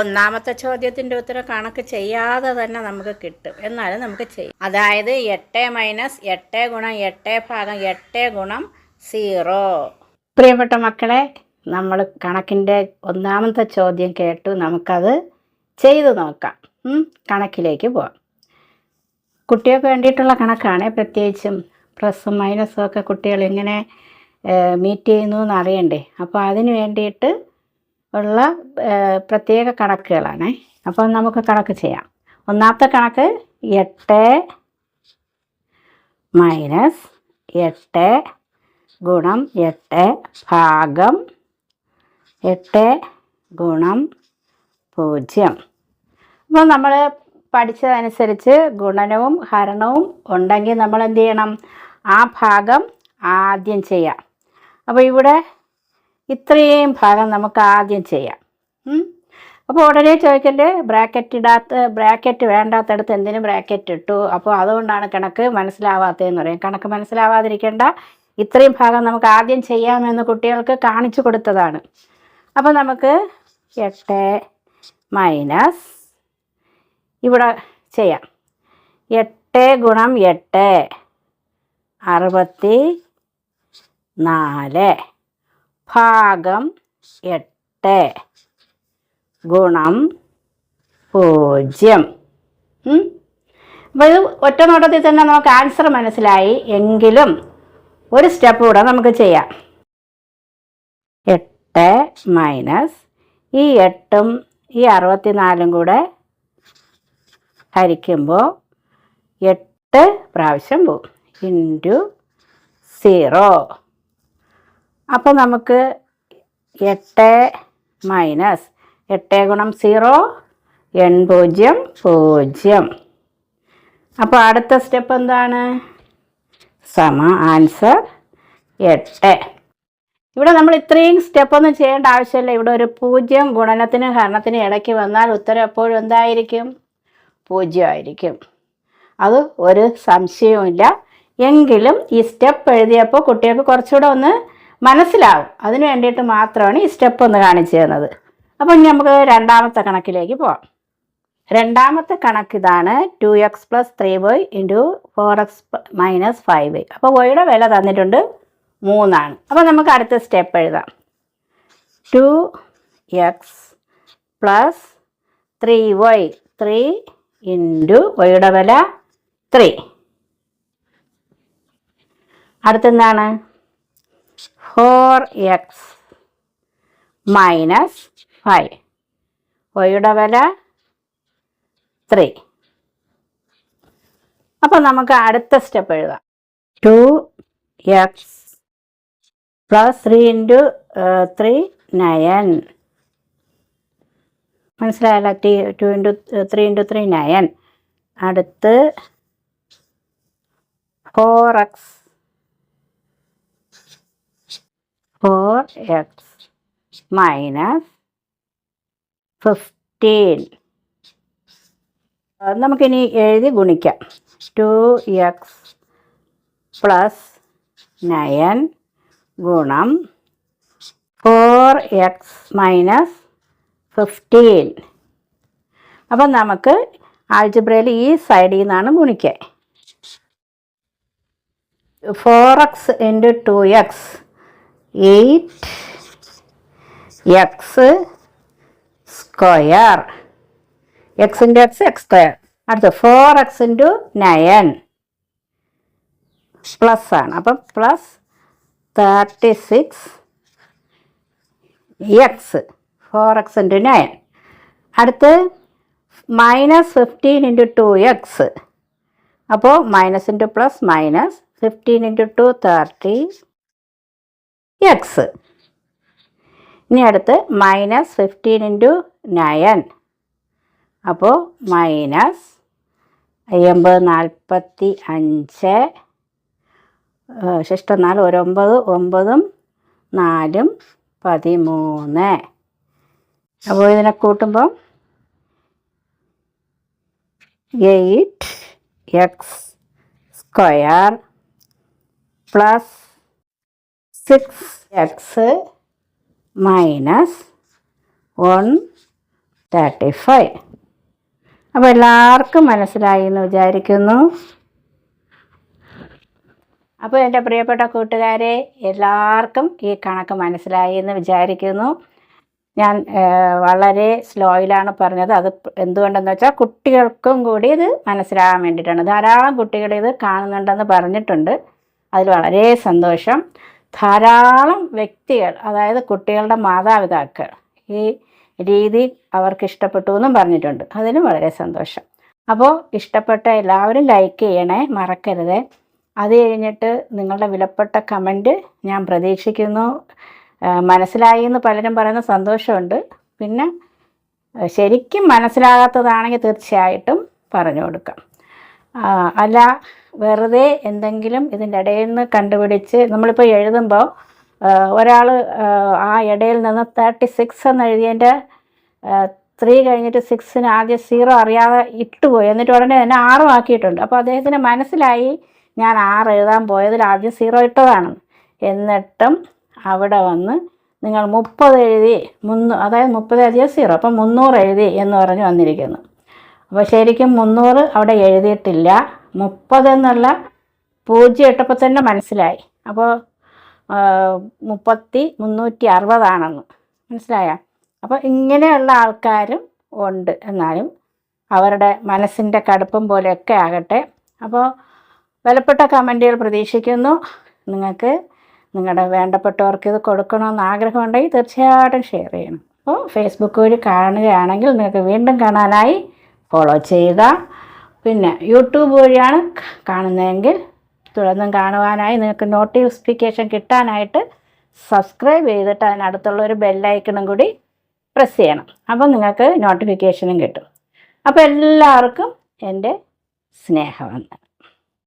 ഒന്നാമത്തെ ചോദ്യത്തിന്റെ ഉത്തരം കണക്ക് ചെയ്യാതെ തന്നെ നമുക്ക് കിട്ടും. എന്നാലും നമുക്ക് ചെയ്യാം. അതായത് എട്ട് മൈനസ് എട്ട് ഗുണം എട്ട് ഭാഗം എട്ട് ഗുണം സീറോ. പ്രിയപ്പെട്ട മക്കളെ നമ്മൾ കണക്കിന്റെ ഒന്നാമത്തെ ചോദ്യം കേട്ടു. നമുക്കത് ചെയ്തു നോക്കാം. കണക്കിലേക്ക് പോവാം. കുട്ടികൾക്ക് വേണ്ടിയിട്ടുള്ള കണക്കാണ് പ്രത്യേകിച്ചും. പ്ലസും മൈനസും ഒക്കെ കുട്ടികൾ എങ്ങനെ മീറ്റ് ചെയ്യുന്നു എന്ന് അറിയണ്ടേ അപ്പോൾ അതിന് വേണ്ടിയിട്ട് ഉള്ള പ്രത്യേക കണക്കുകളാണ്. അപ്പം നമുക്ക് കണക്ക് ചെയ്യാം. ഒന്നാമത്തെ കണക്ക് എട്ട് മൈനസ് എട്ട് ഗുണം എട്ട് ഭാഗം എട്ട് ഗുണം പൂജ്യം. അപ്പോൾ നമ്മൾ പഠിച്ചതനുസരിച്ച് ഗുണനവും ഹരണവും ഉണ്ടെങ്കിൽ നമ്മൾ എന്ത് ചെയ്യണം? ആ ഭാഗം ആദ്യം ചെയ്യാം. അപ്പോൾ ഇവിടെ ഇത്രയും ഭാഗം നമുക്ക് ആദ്യം ചെയ്യാം. അപ്പോൾ ഉടനെ ചോദിക്കണ്ടേ ബ്രാക്കറ്റ് ഇടാത്ത ബ്രാക്കറ്റ് വേണ്ടാത്തടത്ത് എന്തിനും ബ്രാക്കറ്റ് ഇട്ടു? അപ്പോൾ അതുകൊണ്ടാണ് കണക്ക് മനസ്സിലാവാത്തതെന്ന് പറയും. കണക്ക് മനസ്സിലാവാതിരിക്കേണ്ട ഇത്രയും ഭാഗം നമുക്ക് ആദ്യം ചെയ്യാമെന്ന് കുട്ടികൾക്ക് കാണിച്ചു കൊടുത്തതാണ്. അപ്പോൾ നമുക്ക് എട്ട് മൈനസ് ഇവിടെ ചെയ്യാം. എട്ട് ഗുണം എട്ട് അറുപത്തി നാല്. ഭാഗം എട്ട്. ഗുണം പൂജ്യം. അപ്പോൾ ഇത് ഒറ്റ നോട്ടത്തിൽ തന്നെ നമുക്ക് ആൻസർ മനസ്സിലായി. എങ്കിലും ഒരു സ്റ്റെപ്പ് കൂടെ നമുക്ക് ചെയ്യാം. എട്ട് മൈനസ് ഈ എട്ടും ഈ അറുപത്തിനാലും കൂടെ ഹരിക്കുമ്പോൾ എട്ട് പ്രാവശ്യം പോവും. Into zero. അപ്പോൾ നമുക്ക് എട്ട് മൈനസ് എട്ട് ഗുണം സീറോ എൺ പൂജ്യം പൂജ്യം. അപ്പോൾ അടുത്ത സ്റ്റെപ്പ് എന്താണ്? സമ ആൻസർ എട്ട്. ഇവിടെ നമ്മൾ ഇത്രയും സ്റ്റെപ്പൊന്നും ചെയ്യേണ്ട ആവശ്യമില്ല. ഇവിടെ ഒരു പൂജ്യം ഗുണനത്തിനും ഹരണത്തിനും ഇടയ്ക്ക് വന്നാൽ ഉത്തരം എപ്പോഴും എന്തായിരിക്കും? പൂജ്യമായിരിക്കും അത് ഒരു സംശയവുമില്ല. എങ്കിലും ഈ സ്റ്റെപ്പ് എഴുതിയപ്പോൾ കുട്ടികൾക്ക് കുറച്ചുകൂടെ ഒന്ന് മനസ്സിലാവും. അതിന് വേണ്ടിയിട്ട് മാത്രമാണ് ഈ സ്റ്റെപ്പ് ഒന്ന് കാണിച്ചു തന്നത് അപ്പം ഇനി നമുക്ക് രണ്ടാമത്തെ കണക്കിലേക്ക് പോവാം. രണ്ടാമത്തെ കണക്ക് ഇതാണ് two X plus three Y into four X minus five Y അപ്പോൾ വൈയുടെ വില തന്നിട്ടുണ്ട് മൂന്നാണ്. അപ്പോൾ നമുക്ക് അടുത്ത സ്റ്റെപ്പ് എഴുതാം. Two x plus three y three into വൈയുടെ വില ത്രീ അടുത്തെന്താണ്? ഫോർ എക്സ് മൈനസ് ഫൈവ് വൈയുടെ വില ത്രീ അപ്പോൾ നമുക്ക് അടുത്ത സ്റ്റെപ്പ് എഴുതാം. Two X plus three into three nine മനസ്സിലായല്ല? T two into three into three nine അടുത്ത് four X four X minus fifteen നമുക്കിനി എഴുതി ഗുണിക്കാം. ടു എക്സ് പ്ലസ് നയൻ ഗുണം ഫോർ എക്സ് മൈനസ് ഫിഫ്റ്റീൻ അപ്പം നമുക്ക് ആൾജിബ്രയിൽ ഈ സൈഡിൽ നിന്നാണ് ഗുണിക്കുക. Four X into two x eight x square. X into x x square. അടുത്ത four x into nine. Plus ആണ്. അപ്പം plus thirty six x. Four X into nine. അടുത്ത് minus fifteen into two X. അപ്പോൾ minus into plus minus fifteen into two thirty X ഇനി അടുത്ത് minus fifteen into nine അപ്പോൾ minus അയ്യമ്പത് നാൽപ്പത്തി അഞ്ച് ശിഷ്ടം നാല് ഒരൊമ്പത് ഒമ്പതും നാലും പതിമൂന്ന്. അപ്പോൾ ഇതിനെ കൂട്ടുമ്പം eight X square plus six X minus one thirty five അപ്പോൾ എല്ലാവർക്കും മനസ്സിലായി എന്ന് വിചാരിക്കുന്നു. അപ്പോൾ എന്റെ പ്രിയപ്പെട്ട കൂട്ടുകാരെ എല്ലാവർക്കും ഈ കണക്ക് മനസ്സിലായി എന്ന് വിചാരിക്കുന്നു. ഞാൻ വളരെ സ്ലോയിലാണ് പറഞ്ഞത്. അത് എന്തുകൊണ്ടെന്ന് വെച്ചാൽ കുട്ടികൾക്കും കൂടി ഇത് മനസ്സിലാകാൻ വേണ്ടിയിട്ടാണ്. ധാരാളം കുട്ടികൾ ഇത് കാണുന്നുണ്ടെന്ന് പറഞ്ഞിട്ടുണ്ട്. അതിൽ വളരെ സന്തോഷം. ധാരാളം വ്യക്തികൾ അതായത് കുട്ടികളുടെ മാതാപിതാക്കൾ ഈ രീതി അവർക്ക് ഇഷ്ടപ്പെട്ടു എന്നും പറഞ്ഞിട്ടുണ്ട്. അതിന് വളരെ സന്തോഷം. അപ്പോൾ ഇഷ്ടപ്പെട്ട എല്ലാവരും ലൈക്ക് ചെയ്യണേ മറക്കരുത്. അത് കഴിഞ്ഞിട്ട് നിങ്ങളുടെ വിലപ്പെട്ട കമന്റ് ഞാൻ പ്രതീക്ഷിക്കുന്നു. മനസ്സിലായി എന്ന് പലരും പറയുന്ന സന്തോഷമുണ്ട്. പിന്നെ ശരിക്കും മനസ്സിലാകാത്തതാണെങ്കിൽ തീർച്ചയായിട്ടും പറഞ്ഞു കൊടുക്കാം. അല്ല വെറുതെ എന്തെങ്കിലും ഇതിന്റെ ഇടയിൽ നിന്ന് കണ്ടുപിടിച്ച് നമ്മളിപ്പോൾ എഴുതുമ്പോൾ ഒരാൾ ആ ഇടയിൽ നിന്ന് തേർട്ടി സിക്സ് എന്ന് എഴുതിയതിന്റെ ത്രീ കഴിഞ്ഞിട്ട് സിക്സിന് ആദ്യം സീറോ അറിയാതെ ഇട്ടുപോയി എന്നിട്ട് ഉടനെ തന്നെ ആറും ആക്കിയിട്ടുണ്ട്. അപ്പോൾ അദ്ദേഹത്തിന് മനസ്സിലായി ഞാൻ ആറ് എഴുതാൻ പോയതിൽ ആദ്യം സീറോ ഇട്ടതാണ്. എന്നിട്ടും അവിടെ വന്ന് നിങ്ങൾ മുപ്പത് എഴുതി മുന്നൂ അതായത് മുപ്പത് അധികം സീറോ അപ്പം മുന്നൂറ് എഴുതി എന്ന് പറഞ്ഞ് വന്നിരിക്കുന്നു. അപ്പോൾ ശരിക്കും മുന്നൂറ് അവിടെ എഴുതിയിട്ടില്ല. മുപ്പത് എന്നുള്ള പൂജ്യം ഇട്ടപ്പോൾ തന്നെ മനസ്സിലായി. അപ്പോൾ മുപ്പത്തി മുന്നൂറ്റി അറുപതാണെന്ന്. മനസ്സിലായ? അപ്പോൾ ഇങ്ങനെയുള്ള ആൾക്കാരും ഉണ്ട്. എന്നാലും അവരുടെ മനസ്സിന്റെ കടുപ്പം പോലെയൊക്കെ ആകട്ടെ. അപ്പോൾ വിലപ്പെട്ട കമന്റുകൾ പ്രതീക്ഷിക്കുന്നു. നിങ്ങൾക്ക് നിങ്ങളുടെ വേണ്ടപ്പെട്ടവർക്ക് ഇത് കൊടുക്കണമെന്ന് ആഗ്രഹമുണ്ടെങ്കിൽ തീർച്ചയായിട്ടും ഷെയർ ചെയ്യണം. അപ്പോൾ ഫേസ്ബുക്ക് വഴി കാണുകയാണെങ്കിൽ നിങ്ങൾക്ക് വീണ്ടും കാണാനായി ഫോളോ ചെയ്യുക പിന്നെ യൂട്യൂബ് വഴിയാണ് കാണുന്നതെങ്കിൽ തുടർന്നും കാണുവാനായി നിങ്ങൾക്ക് നോട്ടിഫിക്കേഷൻ കിട്ടാനായിട്ട് സബ്സ്ക്രൈബ് ചെയ്തിട്ട് അതിനടുത്തുള്ള ഒരു ബെല്ലൈക്കണും കൂടി പ്രസ് ചെയ്യണം. അപ്പം നിങ്ങൾക്ക് നോട്ടിഫിക്കേഷനും കിട്ടും. അപ്പോൾ എല്ലാവർക്കും എന്റെ സ്നേഹവന്ദനം.